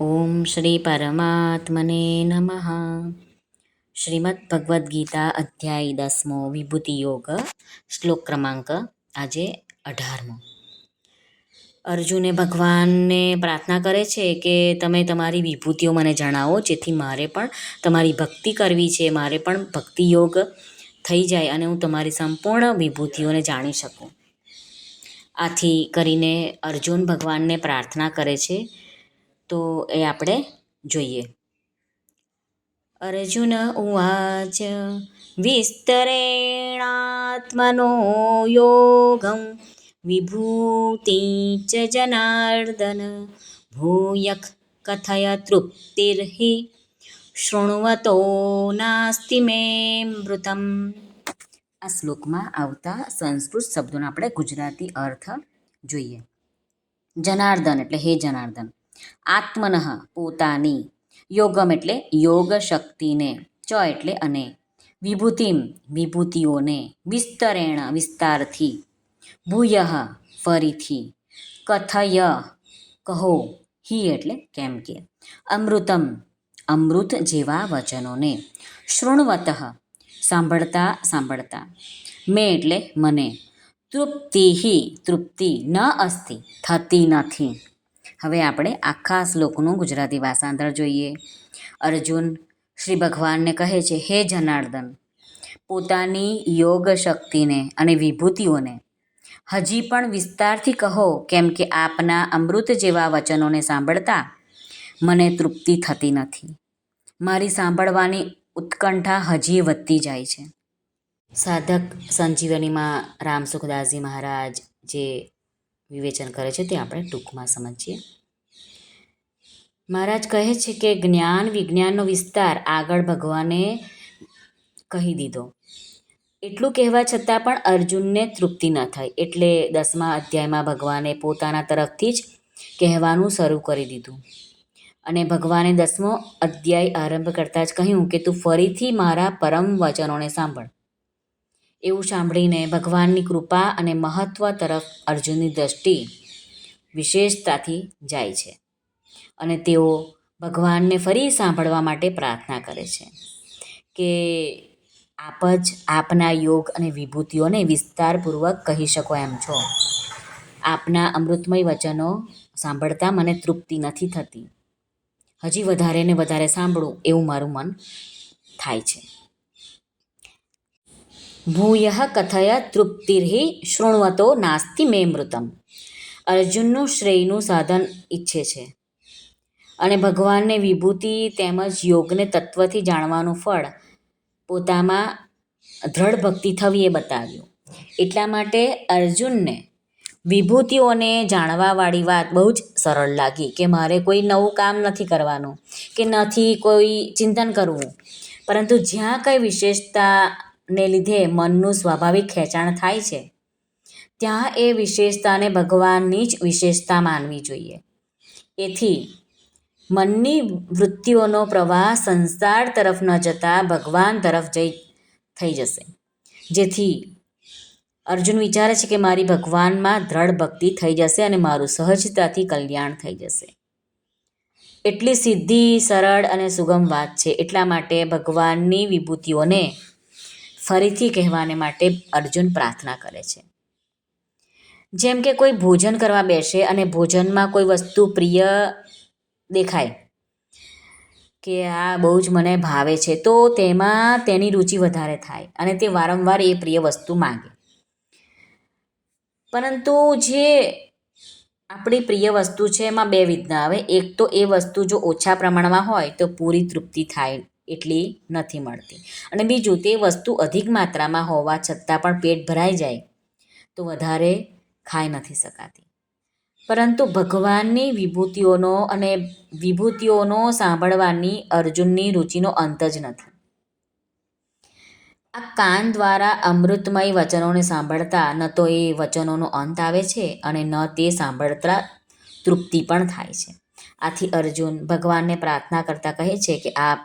ઓમ શ્રી પરમાત્મને નમઃ શ્રીમદ ભગવદ્ ગીતા અધ્યાય દસમો વિભૂતિ યોગ શ્લોક ક્રમાંક આજે અઢારમો અર્જુને ભગવાનને પ્રાર્થના કરે છે કે તમે તમારી વિભૂતિઓ મને જણાવો, જેથી મારે પણ તમારી ભક્તિ કરવી છે, મારે પણ ભક્તિ યોગ થઈ જાય અને હું તમારી સંપૂર્ણ વિભૂતિઓને જાણી શકું. આથી કરીને અર્જુન ભગવાનને પ્રાર્થના કરે છે તો એ આપણે જોઈએ. અર્જુન ઉવાચ, વિસ્તરેણાત્મનો યોગમ વિભૂતિ ચ જનાર્દન ભૂયખ કથય તૃપ્તિર્હિ, શૃણવતો નાસ્તિ મે મૃતમ. આ શ્લોકમાં આવતા સંસ્કૃત શબ્દોનો આપણે ગુજરાતી અર્થ જોઈએ. જનાર્દન એટલે હે જનાર્દન. આત્મનઃ પોતાની. યોગમ એટલે યોગ શક્તિને, ચ એટલે અને. વિભૂતિમ વિભૂતિઓને, વિસ્તરેણ વિસ્તારથી. ભૂય ફરીથી. કથય કહો, હિ એટલે કેમ કે. અમૃતમ, અમૃત જેવા વચનોને. શૃણવત, સાંભળતા સાંભળતા. મેં એટલે મને. તૃપ્તિ તૃપ્તિ ન અસ્તિ, થતી નથી. હવે આપણે આખા શ્લોકનું ગુજરાતી ભાષાંતર જોઈએ. અર્જુન શ્રી ભગવાનને કહે છે, હે જનાર્દન, પોતાની યોગ શક્તિને અને વિભૂતિઓને હજી પણ વિસ્તારથી કહો, કેમ કે આપના અમૃત જેવા વચનોને સાંભળતા મને તૃપ્તિ થતી નથી. મારી સાંભળવાની ઉત્કંઠા હજી વધતી જાય છે. સાધક સંજીવનીમાં રામ સુખદાસજી મહારાજ જે વિવેચન કરે છે તે આપણે ટૂંકમાં સમજીએ. મહારાજ કહે છે કે જ્ઞાન વિજ્ઞાનનો વિસ્તાર આગળ ભગવાને કહી દીધો. એટલું કહેવા છતાં પણ અર્જુનને તૃપ્તિ ન થઈ. એટલે દસમા અધ્યાયમાં ભગવાને પોતાના તરફથી જ કહેવાનું શરૂ કરી દીધું. અને ભગવાને દસમો અધ્યાય આરંભ કરતાં જ કહ્યું કે તું ફરીથી મારા પરમ વચનોને સાંભળ. એવું સાંભળીને ભગવાનની કૃપા અને મહત્ત્વ તરફ અર્જુનની દ્રષ્ટિ વિશેષતાથી જાય છે અને તેઓ ભગવાનને ફરી સાંભળવા માટે પ્રાર્થના કરે છે કે આપ જ આપના યોગ અને વિભૂતિઓને વિસ્તારપૂર્વક કહી શકો એમ છો. આપના અમૃતમય વચનો સાંભળતા મને તૃપ્તિ નથી થતી. હજી વધારે ને વધારે સાંભળું એવું મારું મન થાય છે. ભૂય કથય તૃપ્તિર્હિ શૃણવતો નાસ્તિ મે મૃતમ અર્જુનનું શ્રેયનું સાધન ઈચ્છે છે અને ભગવાનને વિભૂતિ તેમજ યોગને તત્વથી જાણવાનું ફળ પોતામાં દ્રઢ ભક્તિ થવી એ બતાવ્યું. એટલા માટે અર્જુનને વિભૂતિઓને જાણવાવાળી વાત બહુ જ સરળ લાગી કે મારે કોઈ નવું કામ નથી કરવાનું, કે નથી કોઈ ચિંતન કરવું. પરંતુ જ્યાં કંઈ વિશેષતાને લીધે મનનું સ્વાભાવિક ખેંચાણ થાય છે. ત્યાં એ વિશેષતાને ભગવાનની જ વિશેષતા માનવી જોઈએ. એથી મનની વૃત્તિઓનો પ્રવાહ સંસાર તરફ ન જતા ભગવાન તરફ જઈ થઈ જશે. જેથી અર્જુન વિચારે છે કે મારી ભગવાનમાં દ્રઢ ભક્તિ થઈ જશે અને મારું સહજતાથી કલ્યાણ થઈ જશે. એટલી સીધી, સરળ અને સુગમ વાત છે. એટલા માટે ભગવાનની વિભૂતિઓને ફરીથી કહેવાને માટે અર્જુન પ્રાર્થના કરે છે. જેમ કે કોઈ ભોજન કરવા બેસે અને ભોજનમાં કોઈ વસ્તુ પ્રિય દેખાય કે આ બહુ જ મને ભાવે છે, તો તેમાં તેની રુચિ વધારે થાય અને તે વારંવાર એ પ્રિય વસ્તુ માગે. પરંતુ જે આપણી પ્રિય વસ્તુ છે એમાં બે વિધના આવે. એક તો એ વસ્તુ જો ઓછા પ્રમાણમાં હોય તો પૂરી તૃપ્તિ થાય એટલી નથી મળતી. અને બીજું, તે વસ્તુ અધિક માત્રામાં હોવા છતાં પણ પેટ ભરાઈ જાય તો વધારે ખાઈ નથી શકાતી. પરંતુ ભગવાનની વિભૂતિઓનો અને વિભૂતિઓનો સાંભળવાની અર્જુનની રુચિનો અંત જ નથી. આ કાન દ્વારા અમૃતમય વચનોને સાંભળતા ન તો એ વચનોનો અંત આવે છે અને ન તે સાંભળતા તૃપ્તિ પણ થાય છે. આથી અર્જુન ભગવાનને પ્રાર્થના કરતા કહે છે કે આપ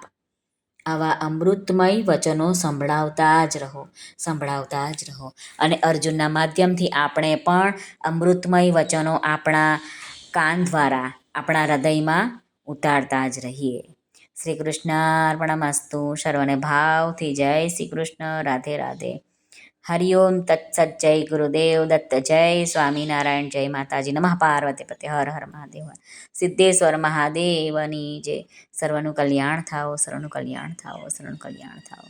આવા અમૃતમય વચનો સંભળાવતા જ રહો, સંભળાવતા જ રહો. અને અર્જુનના માધ્યમથી આપણે પણ અમૃતમય વચનો આપણા કાન દ્વારા, આપણા હૃદયમાં ઉતારતા જ રહીએ. શ્રી કૃષ્ણ અર્પણમસ્તુ સર્વને ભાવથી જય શ્રી કૃષ્ણ. રાધે રાધે. હરિઓમ તત્સત જય ગુરુદેવ દત્ત જય સ્વામિનારાયણ જય માતાજી નમઃ પાર્વતી પતે હર હર મહાદેવ સિદ્ધેશ્વર મહાદેવની જે સર્વનું કલ્યાણ થાઓ સર્વનું કલ્યાણ થાઓ સર્વનું કલ્યાણ થાઓ